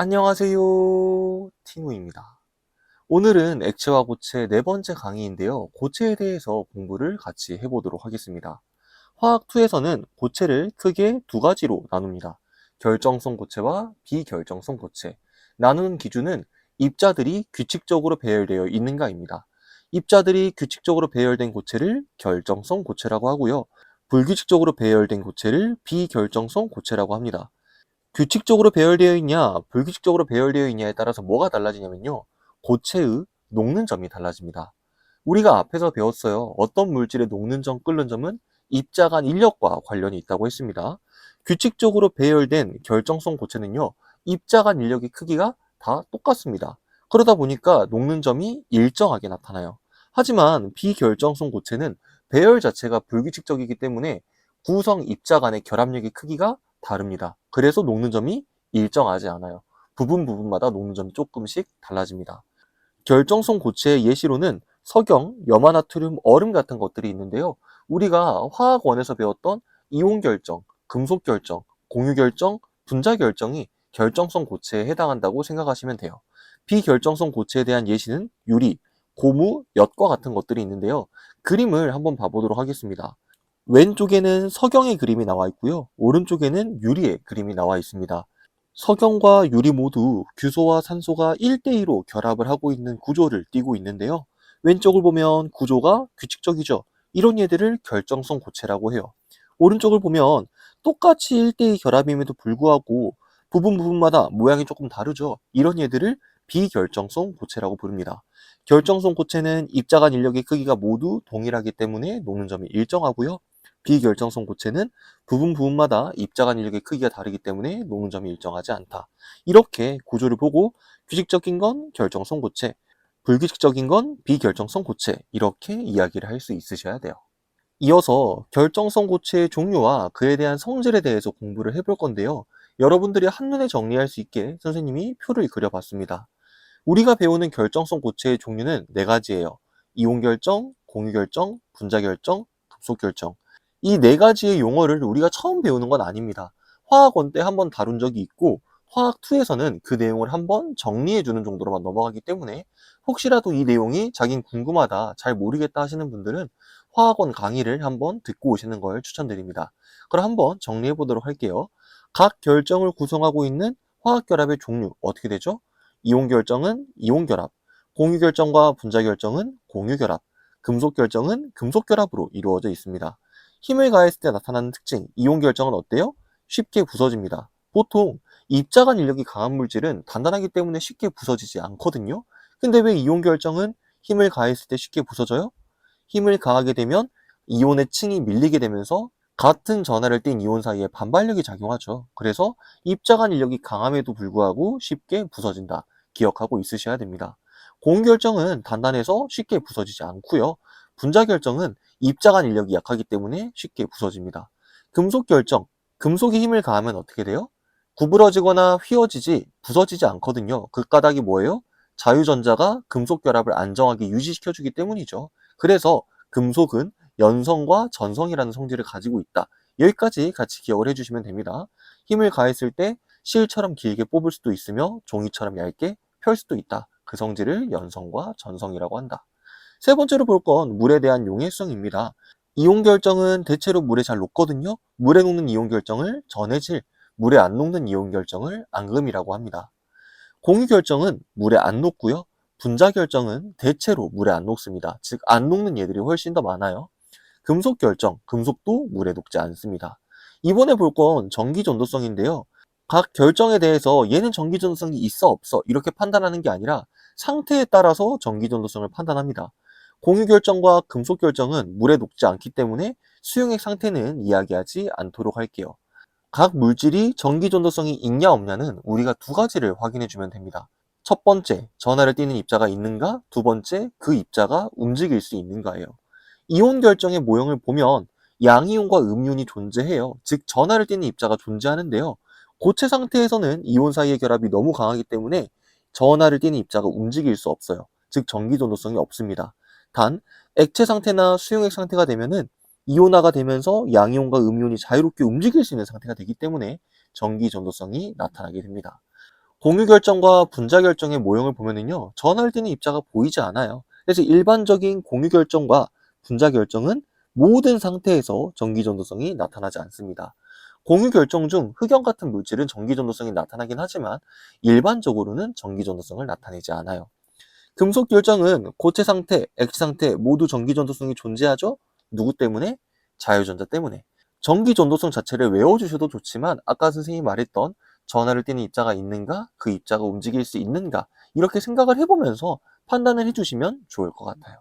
안녕하세요. 티노입니다. 오늘은 액체와 고체 네 번째 강의인데요. 고체에 대해서 공부를 같이 해보도록 하겠습니다. 화학2에서는 고체를 크게 두 가지로 나눕니다. 결정성 고체와 비결정성 고체. 나누는 기준은 입자들이 규칙적으로 배열되어 있는가입니다. 입자들이 규칙적으로 배열된 고체를 결정성 고체라고 하고요. 불규칙적으로 배열된 고체를 비결정성 고체라고 합니다. 규칙적으로 배열되어 있냐, 불규칙적으로 배열되어 있냐에 따라서 뭐가 달라지냐면요. 고체의 녹는 점이 달라집니다. 우리가 앞에서 배웠어요. 어떤 물질의 녹는 점, 끓는 점은 입자 간 인력과 관련이 있다고 했습니다. 규칙적으로 배열된 결정성 고체는요. 입자 간 인력의 크기가 다 똑같습니다. 그러다 보니까 녹는 점이 일정하게 나타나요. 하지만 비결정성 고체는 배열 자체가 불규칙적이기 때문에 구성 입자 간의 결합력의 크기가 다릅니다. 그래서 녹는 점이 일정하지 않아요. 부분 부분마다 녹는 점이 조금씩 달라집니다. 결정성 고체의 예시로는 석영, 염화나트륨, 얼음 같은 것들이 있는데요. 우리가 화학원에서 배웠던 이온 결정, 금속 결정, 공유 결정, 분자 결정이 결정성 고체에 해당한다고 생각하시면 돼요. 비결정성 고체에 대한 예시는 유리, 고무, 엿과 같은 것들이 있는데요. 그림을 한번 봐보도록 하겠습니다. 왼쪽에는 석영의 그림이 나와 있고요. 오른쪽에는 유리의 그림이 나와 있습니다. 석영과 유리 모두 규소와 산소가 1대2로 결합을 하고 있는 구조를 띠고 있는데요. 왼쪽을 보면 구조가 규칙적이죠. 이런 얘들을 결정성 고체라고 해요. 오른쪽을 보면 똑같이 1대2 결합임에도 불구하고 부분 부분마다 모양이 조금 다르죠. 이런 얘들을 비결정성 고체라고 부릅니다. 결정성 고체는 입자 간 인력의 크기가 모두 동일하기 때문에 녹는 점이 일정하고요. 비결정성 고체는 부분 부분마다 입자 간 인력의 크기가 다르기 때문에 녹는 점이 일정하지 않다. 이렇게 구조를 보고 규칙적인 건 결정성 고체, 불규칙적인 건 비결정성 고체 이렇게 이야기를 할 수 있으셔야 돼요. 이어서 결정성 고체의 종류와 그에 대한 성질에 대해서 공부를 해볼 건데요. 여러분들이 한눈에 정리할 수 있게 선생님이 표를 그려봤습니다. 우리가 배우는 결정성 고체의 종류는 네 가지예요. 이온 결정, 공유 결정, 분자 결정, 급속 결정. 이 네 가지의 용어를 우리가 처음 배우는 건 아닙니다. 화학원 때 한번 다룬 적이 있고 화학2에서는 그 내용을 한번 정리해 주는 정도로만 넘어가기 때문에 혹시라도 이 내용이 자긴 궁금하다, 잘 모르겠다 하시는 분들은 화학원 강의를 한번 듣고 오시는 걸 추천드립니다. 그럼 한번 정리해 보도록 할게요. 각 결정을 구성하고 있는 화학 결합의 종류 어떻게 되죠? 이온 결정은 이온 결합, 공유 결정과 분자 결정은 공유 결합, 금속 결정은 금속 결합으로 이루어져 있습니다. 힘을 가했을 때 나타나는 특징, 이온 결정은 어때요? 쉽게 부서집니다. 보통 입자 간 인력이 강한 물질은 단단하기 때문에 쉽게 부서지지 않거든요. 근데 왜 이온 결정은 힘을 가했을 때 쉽게 부서져요? 힘을 가하게 되면 이온의 층이 밀리게 되면서 같은 전하를 띤 이온 사이에 반발력이 작용하죠. 그래서 입자 간 인력이 강함에도 불구하고 쉽게 부서진다. 기억하고 있으셔야 됩니다. 공유 결정은 단단해서 쉽게 부서지지 않고요. 분자 결정은 입자 간 인력이 약하기 때문에 쉽게 부서집니다. 금속 결정, 금속이 힘을 가하면 어떻게 돼요? 구부러지거나 휘어지지, 부서지지 않거든요. 그 까닭이 뭐예요? 자유전자가 금속 결합을 안정하게 유지시켜주기 때문이죠. 그래서 금속은 연성과 전성이라는 성질을 가지고 있다. 여기까지 같이 기억을 해주시면 됩니다. 힘을 가했을 때 실처럼 길게 뽑을 수도 있으며 종이처럼 얇게 펼 수도 있다. 그 성질을 연성과 전성이라고 한다. 세 번째로 볼 건 물에 대한 용해성입니다. 이온 결정은 대체로 물에 잘 녹거든요. 물에 녹는 이온 결정을 전해질, 물에 안 녹는 이온 결정을 앙금이라고 합니다. 공유 결정은 물에 안 녹고요. 분자 결정은 대체로 물에 안 녹습니다. 즉, 안 녹는 얘들이 훨씬 더 많아요. 금속 결정, 금속도 물에 녹지 않습니다. 이번에 볼 건 전기 전도성인데요. 각 결정에 대해서 얘는 전기 전도성이 있어 없어 이렇게 판단하는 게 아니라 상태에 따라서 전기 전도성을 판단합니다. 공유 결정과 금속 결정은 물에 녹지 않기 때문에 수용액 상태는 이야기하지 않도록 할게요. 각 물질이 전기 전도성이 있냐 없냐는 우리가 두 가지를 확인해 주면 됩니다. 첫 번째, 전하를 띠는 입자가 있는가? 두 번째, 그 입자가 움직일 수 있는가예요. 이온 결정의 모형을 보면 양이온과 음이온이 존재해요. 즉, 전하를 띠는 입자가 존재하는데요. 고체 상태에서는 이온 사이의 결합이 너무 강하기 때문에 전하를 띠는 입자가 움직일 수 없어요. 즉, 전기 전도성이 없습니다. 단, 액체 상태나 수용액 상태가 되면은 이온화가 되면서 양이온과 음이온이 자유롭게 움직일 수 있는 상태가 되기 때문에 전기 전도성이 나타나게 됩니다. 공유 결정과 분자 결정의 모형을 보면은요, 전화를 띄는 입자가 보이지 않아요. 그래서 일반적인 공유 결정과 분자 결정은 모든 상태에서 전기 전도성이 나타나지 않습니다. 공유 결정 중 흑연 같은 물질은 전기 전도성이 나타나긴 하지만 일반적으로는 전기 전도성을 나타내지 않아요. 금속 결정은 고체 상태, 액체 상태 모두 전기 전도성이 존재하죠? 누구 때문에? 자유전자 때문에. 전기 전도성 자체를 외워주셔도 좋지만 아까 선생님이 말했던 전하를 띄는 입자가 있는가, 그 입자가 움직일 수 있는가 이렇게 생각을 해보면서 판단을 해주시면 좋을 것 같아요.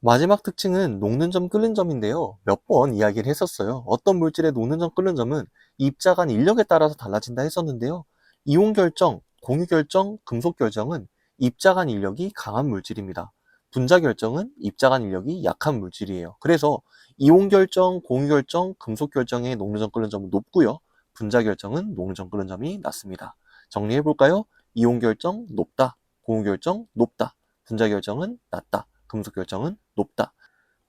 마지막 특징은 녹는 점, 끓는 점인데요. 몇 번 이야기를 했었어요. 어떤 물질의 녹는 점, 끓는 점은 입자 간 인력에 따라서 달라진다 했었는데요. 이온 결정, 공유 결정, 금속 결정은 입자 간 인력이 강한 물질입니다. 분자 결정은 입자 간 인력이 약한 물질이에요. 그래서 이온 결정, 공유 결정, 금속 결정의 녹는 점, 끓는 점은 높고요. 분자 결정은 녹는 점, 끓는 점이 낮습니다. 정리해 볼까요? 이온 결정 높다, 공유 결정 높다, 분자 결정은 낮다, 금속 결정은 높다.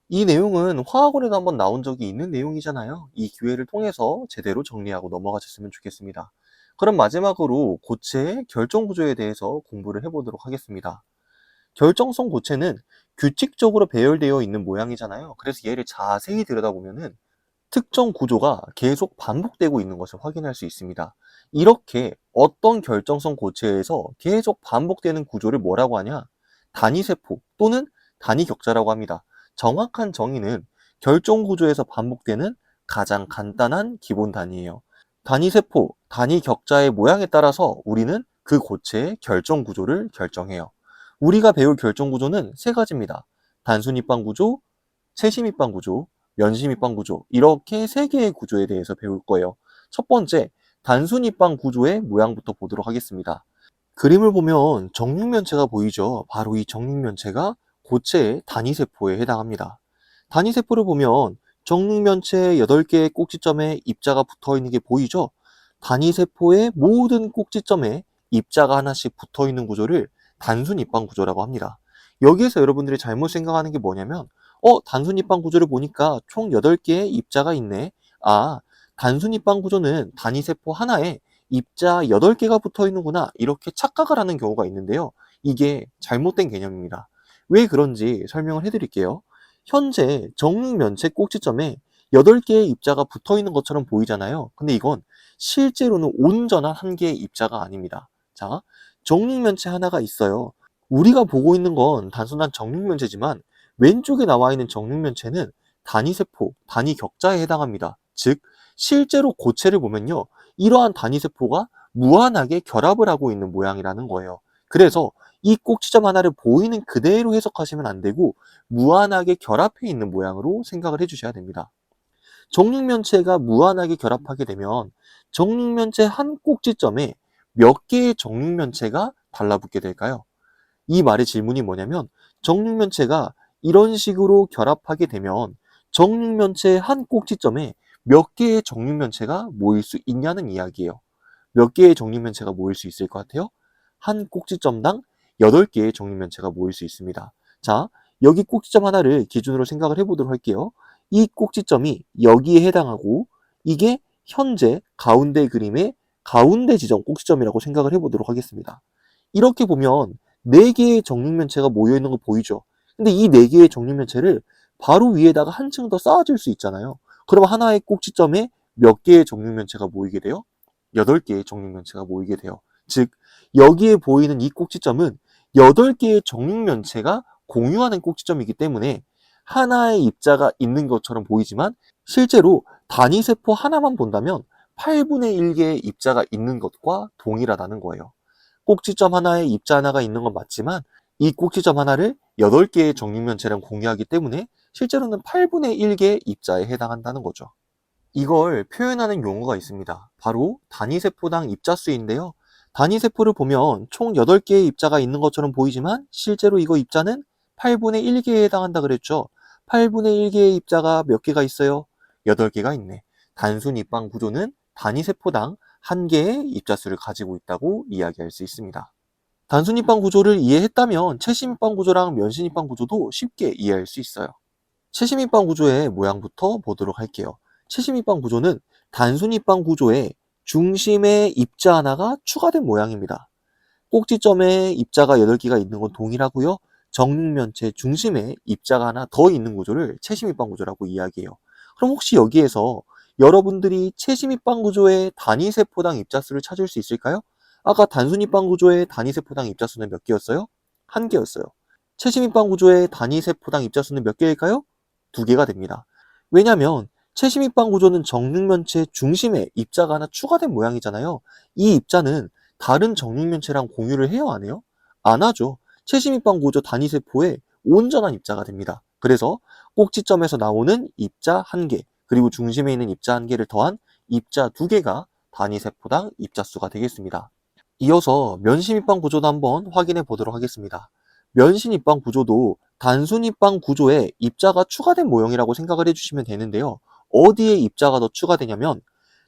이 내용은 화학원에도 한번 나온 적이 있는 내용이잖아요. 이 기회를 통해서 제대로 정리하고 넘어가셨으면 좋겠습니다. 그럼 마지막으로 고체의 결정 구조에 대해서 공부를 해보도록 하겠습니다. 결정성 고체는 규칙적으로 배열되어 있는 모양이잖아요. 그래서 얘를 자세히 들여다보면은 특정 구조가 계속 반복되고 있는 것을 확인할 수 있습니다. 이렇게 어떤 결정성 고체에서 계속 반복되는 구조를 뭐라고 하냐? 단위세포 또는 단위격자라고 합니다. 정확한 정의는 결정 구조에서 반복되는 가장 간단한 기본 단위예요. 단위세포, 단위 격자의 모양에 따라서 우리는 그 고체의 결정 구조를 결정해요. 우리가 배울 결정 구조는 세 가지입니다. 단순 입방 구조, 최심 입방 구조, 면심 입방 구조 이렇게 세 개의 구조에 대해서 배울 거예요. 첫 번째, 단순 입방 구조의 모양부터 보도록 하겠습니다. 그림을 보면 정육면체가 보이죠. 바로 이 정육면체가 고체의 단위세포에 해당합니다. 단위세포를 보면 정육면체 8개의 꼭지점에 입자가 붙어 있는 게 보이죠? 단위세포의 모든 꼭지점에 입자가 하나씩 붙어 있는 구조를 단순 입방 구조라고 합니다. 여기에서 여러분들이 잘못 생각하는 게 뭐냐면 어, 단순 입방 구조를 보니까 총 8개의 입자가 있네. 아, 단순 입방 구조는 단위세포 하나에 입자 8개가 붙어 있는구나. 이렇게 착각을 하는 경우가 있는데요. 이게 잘못된 개념입니다. 왜 그런지 설명을 해드릴게요. 현재 정육면체 꼭지점에 8개의 입자가 붙어 있는 것처럼 보이잖아요. 근데 이건 실제로는 온전한 한 개의 입자가 아닙니다. 자, 정육면체 하나가 있어요. 우리가 보고 있는 건 단순한 정육면체지만 왼쪽에 나와 있는 정육면체는 단위세포, 단위격자에 해당합니다. 즉, 실제로 고체를 보면요. 이러한 단위세포가 무한하게 결합을 하고 있는 모양이라는 거예요. 그래서 이 꼭지점 하나를 보이는 그대로 해석하시면 안 되고 무한하게 결합해 있는 모양으로 생각을 해주셔야 됩니다. 정육면체가 무한하게 결합하게 되면 정육면체 한 꼭지점에 몇 개의 정육면체가 달라붙게 될까요? 이 말의 질문이 뭐냐면 정육면체가 이런 식으로 결합하게 되면 정육면체 한 꼭지점에 몇 개의 정육면체가 모일 수 있냐는 이야기예요. 몇 개의 정육면체가 모일 수 있을 것 같아요? 한 꼭지점당 8개의 정육면체가 모일 수 있습니다. 자, 여기 꼭지점 하나를 기준으로 생각을 해보도록 할게요. 이 꼭지점이 여기에 해당하고 이게 현재 가운데 그림의 가운데 지점 꼭지점이라고 생각을 해보도록 하겠습니다. 이렇게 보면 4개의 정육면체가 모여있는 거 보이죠? 근데 이 4개의 정육면체를 바로 위에다가 한층 더 쌓아줄 수 있잖아요. 그럼 하나의 꼭지점에 몇 개의 정육면체가 모이게 돼요? 8개의 정육면체가 모이게 돼요. 즉, 여기에 보이는 이 꼭지점은 8개의 정육면체가 공유하는 꼭지점이기 때문에 하나의 입자가 있는 것처럼 보이지만 실제로 단위세포 하나만 본다면 8분의 1개의 입자가 있는 것과 동일하다는 거예요. 꼭지점 하나에 입자 하나가 있는 건 맞지만 이 꼭지점 하나를 8개의 정육면체랑 공유하기 때문에 실제로는 8분의 1개의 입자에 해당한다는 거죠. 이걸 표현하는 용어가 있습니다. 바로 단위세포당 입자수인데요. 단위세포를 보면 총 8개의 입자가 있는 것처럼 보이지만 실제로 이거 입자는 8분의 1개에 해당한다 그랬죠. 8분의 1개의 입자가 몇 개가 있어요? 8개가 있네. 단순 입방 구조는 단위 세포당 1개의 입자수를 가지고 있다고 이야기할 수 있습니다. 단순 입방 구조를 이해했다면 최심 입방 구조랑 면신 입방 구조도 쉽게 이해할 수 있어요. 최심 입방 구조의 모양부터 보도록 할게요. 최심 입방 구조는 단순 입방 구조에 중심에 입자 하나가 추가된 모양입니다. 꼭지점에 입자가 8개가 있는 건 동일하고요. 정육면체 중심에 입자가 하나 더 있는 구조를 채심입방 구조라고 이야기해요. 그럼 혹시 여기에서 여러분들이 채심입방 구조의 단위 세포당 입자수를 찾을 수 있을까요? 아까 단순 입방 구조의 단위 세포당 입자수는 몇 개였어요? 한 개였어요. 채심입방 구조의 단위 세포당 입자수는 몇 개일까요? 두 개가 됩니다. 왜냐면 채심입방 구조는 정육면체 중심에 입자가 하나 추가된 모양이잖아요. 이 입자는 다른 정육면체랑 공유를 해요, 안 해요? 안 하죠. 채심입방 구조 단위세포의 온전한 입자가 됩니다. 그래서 꼭지점에서 나오는 입자 한 개, 그리고 중심에 있는 입자 한 개를 더한 입자 두 개가 단위세포당 입자수가 되겠습니다. 이어서 면심입방 구조도 한번 확인해 보도록 하겠습니다. 면심입방 구조도 단순 입방 구조에 입자가 추가된 모형이라고 생각을 해주시면 되는데요. 어디에 입자가 더 추가되냐면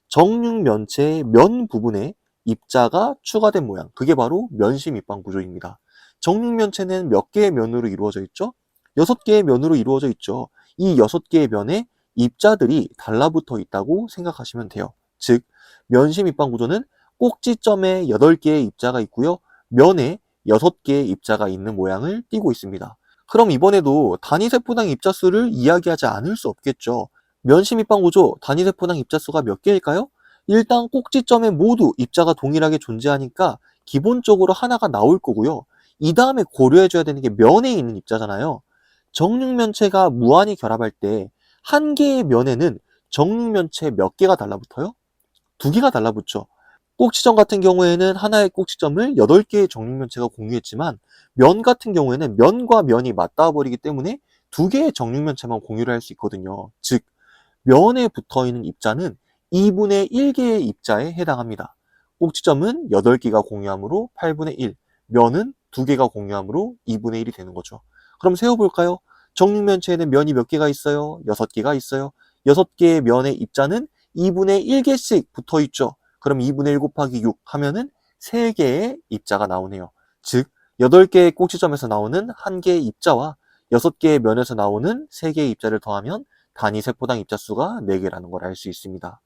정육면체의 면 부분에 입자가 추가된 모양. 그게 바로 면심 입방 구조입니다. 정육면체는 몇 개의 면으로 이루어져 있죠? 여섯 개의 면으로 이루어져 있죠. 이 여섯 개의 면에 입자들이 달라붙어 있다고 생각하시면 돼요. 즉, 면심 입방 구조는 꼭지점에 8개의 입자가 있고요. 면에 6개의 입자가 있는 모양을 띠고 있습니다. 그럼 이번에도 단위세포당 입자수를 이야기하지 않을 수 없겠죠. 면심 입방 구조 단위세포당 입자수가 몇 개일까요? 일단 꼭지점에 모두 입자가 동일하게 존재하니까 기본적으로 하나가 나올 거고요. 이 다음에 고려해줘야 되는 게 면에 있는 입자잖아요. 정육면체가 무한히 결합할 때 한 개의 면에는 정육면체 몇 개가 달라붙어요? 두 개가 달라붙죠. 꼭지점 같은 경우에는 하나의 꼭지점을 8개의 정육면체가 공유했지만 면 같은 경우에는 면과 면이 맞닿아 버리기 때문에 두 개의 정육면체만 공유를 할 수 있거든요. 즉, 면에 붙어 있는 입자는 2분의 1개의 입자에 해당합니다. 꼭지점은 8개가 공유하므로 8분의 1, 면은 2개가 공유하므로 2분의 1이 되는 거죠. 그럼 세워볼까요? 정육면체에는 면이 몇 개가 있어요? 6개가 있어요. 6개의 면의 입자는 2분의 1개씩 붙어 있죠. 그럼 2분의 1 곱하기 6 하면은 3개의 입자가 나오네요. 즉, 8개의 꼭지점에서 나오는 1개의 입자와 6개의 면에서 나오는 3개의 입자를 더하면 단위 세포당 입자수가 4개라는 걸 알 수 있습니다.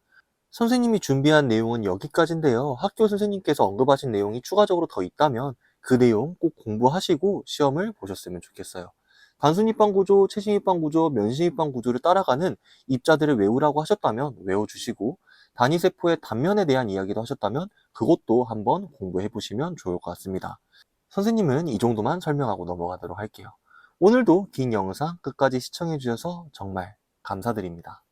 선생님이 준비한 내용은 여기까지인데요. 학교 선생님께서 언급하신 내용이 추가적으로 더 있다면 그 내용 꼭 공부하시고 시험을 보셨으면 좋겠어요. 단순 입방 구조, 최신 입방 구조, 면신 입방 구조를 따라가는 입자들을 외우라고 하셨다면 외워주시고 단위세포의 단면에 대한 이야기도 하셨다면 그것도 한번 공부해 보시면 좋을 것 같습니다. 선생님은 이 정도만 설명하고 넘어가도록 할게요. 오늘도 긴 영상 끝까지 시청해 주셔서 정말 감사드립니다.